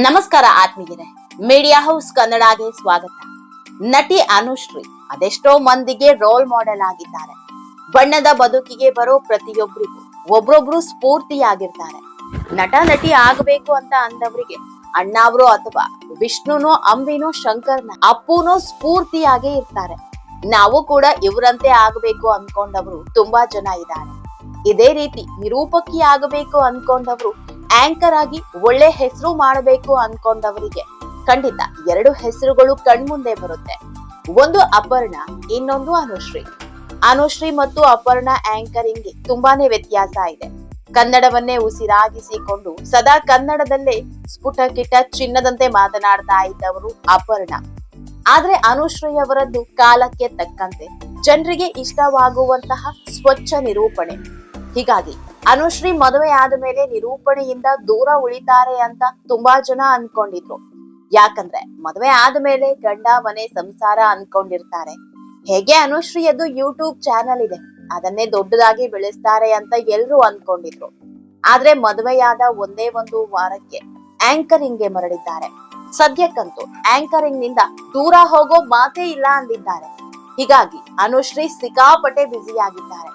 ನಮಸ್ಕಾರ ಆತ್ಮೀಯರೇ. Media house ಕನ್ನಡಗೆ ಸ್ವಾಗತ. ನಟಿ ಅನುಶ್ರೀ ಅದೆಷ್ಟೋ ಮಂದಿಗೆ ರೋಲ್ ಮಾಡೆಲ್ ಆಗಿದ್ದಾರೆ. ಬಣ್ಣದ ಬದುಕಿಗೆ ಬರೋ ಪ್ರತಿಯೊಬ್ಬರಿಗೂ ಒಬ್ರೊಬ್ರು ಸ್ಫೂರ್ತಿಯಾಗಿರ್ತಾರೆ. ನಟ, ನಟಿ ಆಗಬೇಕು ಅಂತ ಅಂದವರಿಗೆ ಅಣ್ಣಾವ್ರು ಅಥವಾ ವಿಷ್ಣುನೋ, ಅಂಬಿನೋ, ಶಂಕರ್ನ, ಅಪ್ಪುನೋ ಸ್ಫೂರ್ತಿಯಾಗೇ ಇರ್ತಾರೆ. ನಾವು ಕೂಡ ಇವರಂತೆ ಆಗಬೇಕು ಅನ್ಕೊಂಡವರು ತುಂಬಾ ಜನ ಇದ್ದಾರೆ. ಇದೇ ರೀತಿ ನಿರೂಪಕಿ ಆಗಬೇಕು ಅನ್ಕೊಂಡವರು ಆಂಕರ್ ಆಗಿ ಒಳ್ಳೆ ಹೆಸರು ಮಾಡಬೇಕು ಅನ್ಕೊಂಡವರಿಗೆ ಖಂಡಿತ ಎರಡು ಹೆಸರುಗಳು ಕಣ್ಮುಂದೆ ಬರುತ್ತೆ. ಒಂದು ಅಪರ್ಣ, ಇನ್ನೊಂದು ಅನುಶ್ರೀ. ಅನುಶ್ರೀ ಮತ್ತು ಅಪರ್ಣ ಆಂಕರಿಂಗ್ ತುಂಬಾನೇ ವ್ಯತ್ಯಾಸ ಇದೆ. ಕನ್ನಡವನ್ನೇ ಉಸಿರಾಗಿಸಿಕೊಂಡು ಸದಾ ಕನ್ನಡದಲ್ಲೇ ಸ್ಫುಟ ಕಿಟ ಚಿನ್ನದಂತೆ ಮಾತನಾಡ್ತಾ ಇದ್ದವರು ಅಪರ್ಣ. ಆದ್ರೆ ಅನುಶ್ರೀ ಅವರದ್ದು ಕಾಲಕ್ಕೆ ತಕ್ಕಂತೆ. ಜನರಿಗೆ ಇಷ್ಟವಾಗುವಂತಹ ಸ್ವಚ್ಛ ನಿರೂಪಣೆ. ಹೀಗಾಗಿ ಅನುಶ್ರೀ ಮದುವೆ ಆದ ಮೇಲೆ ನಿರೂಪಣೆಯಿಂದ ದೂರ ಉಳಿತಾರೆ ಅಂತ ತುಂಬಾ ಜನ ಅನ್ಕೊಂಡಿದ್ರು. ಯಾಕಂದ್ರೆ ಮದುವೆ ಆದ್ಮೇಲೆ ಗಂಡ ಮನೆ ಸಂಸಾರ ಅನ್ಕೊಂಡಿರ್ತಾರೆ. ಹೇಗೆ ಅನುಶ್ರೀಯದು ಯೂಟ್ಯೂಬ್ ಚಾನಲ್ ಇದೆ, ಅದನ್ನೇ ದೊಡ್ಡದಾಗಿ ಬೆಳೆಸ್ತಾರೆ ಅಂತ ಎಲ್ರು ಅನ್ಕೊಂಡಿದ್ರು. ಆದ್ರೆ ಮದುವೆಯಾದ ಒಂದೇ ಒಂದು ವಾರಕ್ಕೆ ಆಂಕರಿಂಗ್ಗೆ ಮರಳಿದ್ದಾರೆ. ಸದ್ಯಕ್ಕಂತೂ ಆಂಕರಿಂಗ್ನಿಂದ ದೂರ ಹೋಗೋ ಮಾತೇ ಇಲ್ಲ ಅಂದಿದ್ದಾರೆ. ಹೀಗಾಗಿ ಅನುಶ್ರೀ ಸಿಕ್ಕಾಪಟ್ಟೆ ಬ್ಯುಸಿಯಾಗಿದ್ದಾರೆ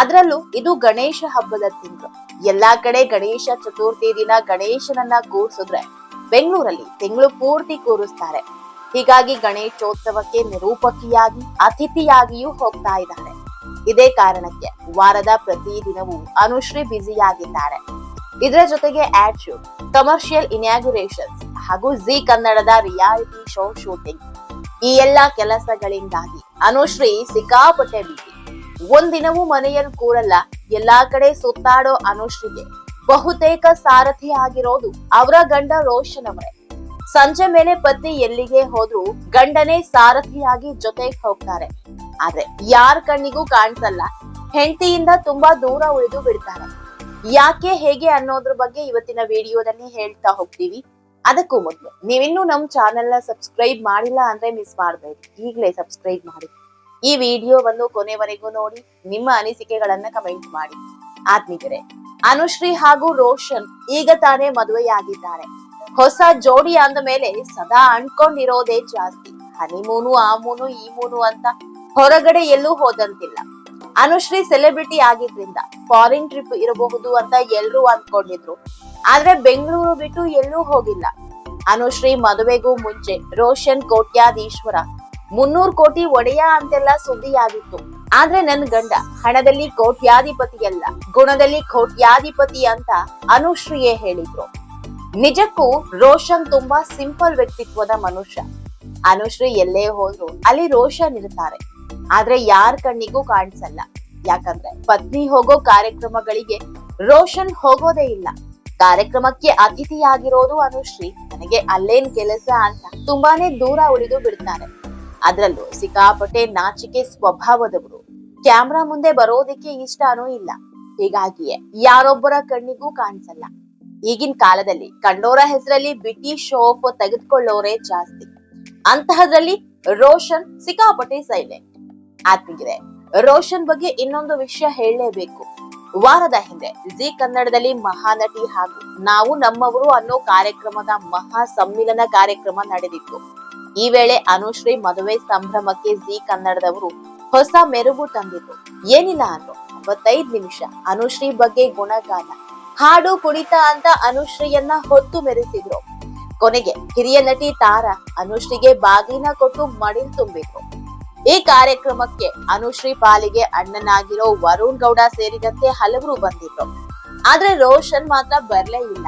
ಅದ್ರಲ್ಲೂ ಇದು ಗಣೇಶ ಹಬ್ಬದ ತಿಂಗಳು. ಎಲ್ಲಾ ಕಡೆ ಗಣೇಶ ಚತುರ್ಥಿ ದಿನ ಗಣೇಶನನ್ನ ಕೂರಿಸಿದ್ರೆ ಬೆಂಗಳೂರಲ್ಲಿ ತಿಂಗಳು ಪೂರ್ತಿ ಕೂರಿಸ್ತಾರೆ. ಹೀಗಾಗಿ ಗಣೇಶೋತ್ಸವಕ್ಕೆ ನಿರೂಪಕಿಯಾಗಿ, ಅತಿಥಿಯಾಗಿಯೂ ಹೋಗ್ತಾ ಇದ್ದಾರೆ. ಇದೇ ಕಾರಣಕ್ಕೆ ವಾರದ ಪ್ರತಿ ದಿನವೂ ಅನುಶ್ರೀ ಬ್ಯುಸಿಯಾಗಿದ್ದಾರೆ. ಇದರ ಜೊತೆಗೆ ಆಡ್ ಶೂಟ್ ಕಮರ್ಷಿಯಲ್ ಇನಾಗ್ಯುರೇಷನ್ ಹಾಗೂ ಜಿ ಕನ್ನಡದ ರಿಯಾಲಿಟಿ ಶೋ ಶೂಟಿಂಗ್ ಈ ಎಲ್ಲಾ ಕೆಲಸಗಳಿಂದಾಗಿ ಅನುಶ್ರೀ ಸಿಕ್ಕಾಪಟ್ಟೆ ಬಿಸಿ ಒಂದಿನವೂ ಮನೆಯಲ್ಲಿ ಕೂರಲ್ಲ. ಎಲ್ಲಾ ಕಡೆ ಸುತ್ತಾಡೋ ಅನುಶ್ರೀಗೆ ಬಹುತೇಕ ಸಾರಥಿ ಆಗಿರೋದು ಅವರ ಗಂಡ ರೋಷನ್ ಅವರೇ ಸಂಜೆ ಮೇಲೆ ಪತ್ನಿ ಎಲ್ಲಿಗೆ ಹೋದ್ರು ಗಂಡನೇ ಸಾರಥಿಯಾಗಿ ಜೊತೆಗೆ ಹೋಗ್ತಾರೆ. ಆದ್ರೆ ಯಾರ ಕಣ್ಣಿಗೂ ಕಾಣಿಸಲ್ಲ. ಹೆಂಡತಿಯಿಂದ ತುಂಬಾ ದೂರ ಉಳಿದು ಬಿಡ್ತಾರೆ. ಯಾಕೆ ಹೇಗೆ ಅನ್ನೋದ್ರ ಬಗ್ಗೆ ಇವತ್ತಿನ ವಿಡಿಯೋದಲ್ಲಿ ಹೇಳ್ತಾ ಹೋಗ್ತೀವಿ. ಅದಕ್ಕೂ ಮೊದಲು ನೀವಿನ್ನೂ ನಮ್ ಚಾನೆಲ್ನ ಸಬ್ಸ್ಕ್ರೈಬ್ ಮಾಡಿಲ್ಲ ಅಂದ್ರೆ ಮಿಸ್ ಮಾಡಬೇಡಿ. ಈಗಲೇ ಸಬ್ಸ್ಕ್ರೈಬ್ ಮಾಡಿ. ಈ ವಿಡಿಯೋವನ್ನು ಕೊನೆವರೆಗೂ ನೋಡಿ, ನಿಮ್ಮ ಅನಿಸಿಕೆಗಳನ್ನ ಕಮೆಂಟ್ ಮಾಡಿ. ಆತ್ಮೀಕರೆ, ಅನುಶ್ರೀ ಹಾಗೂ ರೋಷನ್ ಈಗ ತಾನೇ ಮದುವೆಯಾಗಿದ್ದಾರೆ. ಹೊಸ ಜೋಡಿ ಅಂದ ಮೇಲೆ ಸದಾ ಅನ್ಕೊಂಡಿರೋದೇ ಜಾಸ್ತಿ. ಹನಿಮೂನು ಆ ಮೂನು ಈ ಮೂನು ಅಂತ ಹೊರಗಡೆ ಎಲ್ಲೂ ಹೋದಂತಿಲ್ಲ. ಅನುಶ್ರೀ ಸೆಲೆಬ್ರಿಟಿ ಆಗಿದ್ರಿಂದ ಫಾರಿನ್ ಟ್ರಿಪ್ ಇರಬಹುದು ಅಂತ ಎಲ್ರೂ ಅನ್ಕೊಂಡಿದ್ರು ಆದ್ರೆ ಬೆಂಗಳೂರು ಬಿಟ್ಟು ಎಲ್ಲೂ ಹೋಗಿಲ್ಲ. ಅನುಶ್ರೀ ಮದುವೆಗೂ ಮುಂಚೆ ರೋಷನ್ ಕೋಟ್ಯಾಧೀಶ್ವರ ಮುನ್ನೂರ್ ಕೋಟಿ ಒಡೆಯ ಅಂತೆಲ್ಲ ಸುದ್ದಿಯಾಗಿತ್ತು. ಆದ್ರೆ ನನ್ ಗಂಡ ಹಣದಲ್ಲಿ ಕೋಟ್ಯಾಧಿಪತಿಯಲ್ಲ, ಗುಣದಲ್ಲಿ ಕೋಟ್ಯಾಧಿಪತಿ ಅಂತ ಅನುಶ್ರೀಯೇ ಹೇಳಿದ್ರು. ನಿಜಕ್ಕೂ ರೋಷನ್ ತುಂಬಾ ಸಿಂಪಲ್ ವ್ಯಕ್ತಿತ್ವದ ಮನುಷ್ಯ. ಅನುಶ್ರೀ ಎಲ್ಲೇ ಹೋದ್ರು ಅಲ್ಲಿ ರೋಷನ್ ಇರ್ತಾರೆ. ಆದ್ರೆ ಯಾರ ಕಣ್ಣಿಗೂ ಕಾಣಿಸಲ್ಲ. ಯಾಕಂದ್ರೆ ಪತ್ನಿ ಹೋಗೋ ಕಾರ್ಯಕ್ರಮಗಳಿಗೆ ರೋಷನ್ ಹೋಗೋದೇ ಇಲ್ಲ. ಕಾರ್ಯಕ್ರಮಕ್ಕೆ ಅತಿಥಿಯಾಗಿರೋದು ಅನುಶ್ರೀ. ನನಗೆ ಅಲ್ಲೇನ್ ಕೆಲಸ ಅಂತ ತುಂಬಾನೇ ದೂರ ಉಳಿದು ಬಿಡ್ತಾರೆ. ಅದ್ರಲ್ಲೂ ಸಿಕ್ಕಾಪಟ್ಟೆ ನಾಚಿಕೆ ಸ್ವಭಾವದವರು. ಕ್ಯಾಮ್ರಾ ಮುಂದೆ ಬರೋದಕ್ಕೆ ಇಷ್ಟನೂ ಇಲ್ಲ. ಹೀಗಾಗಿಯೇ ಯಾರೊಬ್ಬರ ಕಣ್ಣಿಗೂ ಕಾಣಿಸಲ್ಲ. ಈಗಿನ ಕಾಲದಲ್ಲಿ ಕಂಡೋರ ಹೆಸರಲ್ಲಿ ಬಿಟಿ ಶೋ ಆಫ್ ತೆಗೆದುಕೊಳ್ಳೋರೇ ಜಾಸ್ತಿ. ಅಂತಹದ್ರಲ್ಲಿ ರೋಷನ್ ಸಿಕ್ಕಾಪಟ್ಟೆ ಸೈಲೆಂಟ್ ಆತ್ಮೀಗಿದೆ ರೋಷನ್ ಬಗ್ಗೆ ಇನ್ನೊಂದು ವಿಷಯ ಹೇಳಲೇಬೇಕು. ವಾರದ ಹಿಂದೆ ಜಿ ಕನ್ನಡದಲ್ಲಿ ಮಹಾನಟಿ ಹಾಗೂ ನಾವು ನಮ್ಮವರು ಅನ್ನೋ ಕಾರ್ಯಕ್ರಮದ ಮಹಾ ಸಮ್ಮಿಲನ ಕಾರ್ಯಕ್ರಮ ನಡೆದಿತ್ತು. ಈ ವೇಳೆ ಅನುಶ್ರೀ ಮದುವೆ ಸಂಭ್ರಮಕ್ಕೆ ಜಿ ಕನ್ನಡದವರು ಹೊಸ ಮೆರುಗು ತಂದಿದ್ರು. ಏನಿಲ್ಲ ಅನ್ನು ನಲವತ್ತೈದ್ ನಿಮಿಷ. ಅನುಶ್ರೀ ಬಗ್ಗೆ ಗುಣಗಾನ. ಹಾಡು ಕುಣಿತ ಅಂತ ಅನುಶ್ರೀಯನ್ನ ಹೊತ್ತು ಮೆರೆಸಿದ್ರು. ಕೊನೆಗೆ ಹಿರಿಯ ನಟಿ ತಾರಾ ಅನುಶ್ರೀಗೆ ಬಾಗಿನ ಕೊಟ್ಟು ಮಡಿಲ್ ತುಂಬಿದ್ರು. ಈ ಕಾರ್ಯಕ್ರಮಕ್ಕೆ ಅನುಶ್ರೀ ಪಾಲಿಗೆ ಅಣ್ಣನಾಗಿರೋ ವರುಣ್ ಗೌಡ ಸೇರಿದಂತೆ ಹಲವರು ಬಂದಿದ್ರು. ಆದ್ರೆ ರೋಷನ್ ಮಾತ್ರ ಬರ್ಲೇ ಇಲ್ಲ.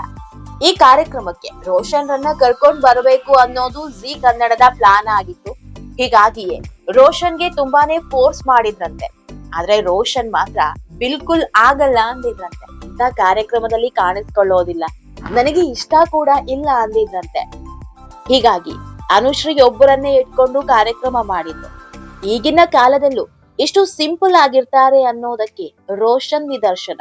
ಈ ಕಾರ್ಯಕ್ರಮಕ್ಕೆ ರೋಷನ್ ರನ್ನ ಕರ್ಕೊಂಡ್ ಬರಬೇಕು ಅನ್ನೋದು ಜಿ ಕನ್ನಡದ ಪ್ಲಾನ್ ಆಗಿತ್ತು. ಹೀಗಾಗಿಯೇ ರೋಷನ್ಗೆ ತುಂಬಾನೇ ಫೋರ್ಸ್ ಮಾಡಿದ್ರಂತೆ. ಆದ್ರೆ ರೋಷನ್ ಮಾತ್ರ ಬಿಲ್ಕುಲ್ ಆಗಲ್ಲ ಅಂದಿದ್ರಂತೆ. ಇಂಥ ಕಾರ್ಯಕ್ರಮದಲ್ಲಿ ಕಾಣಿಸ್ಕೊಳ್ಳೋದಿಲ್ಲ. ನನಗೆ ಇಷ್ಟ ಕೂಡ ಇಲ್ಲ ಅಂದಿದ್ರಂತೆ. ಹೀಗಾಗಿ ಅನುಶ್ರೀ ಒಬ್ಬರನ್ನೇ ಇಟ್ಕೊಂಡು ಕಾರ್ಯಕ್ರಮ ಮಾಡಿದ್ರು. ಈಗಿನ ಕಾಲದಲ್ಲೂ ಎಷ್ಟು ಸಿಂಪಲ್ ಆಗಿರ್ತಾರೆ ಅನ್ನೋದಕ್ಕೆ ರೋಷನ್ ನಿದರ್ಶನ.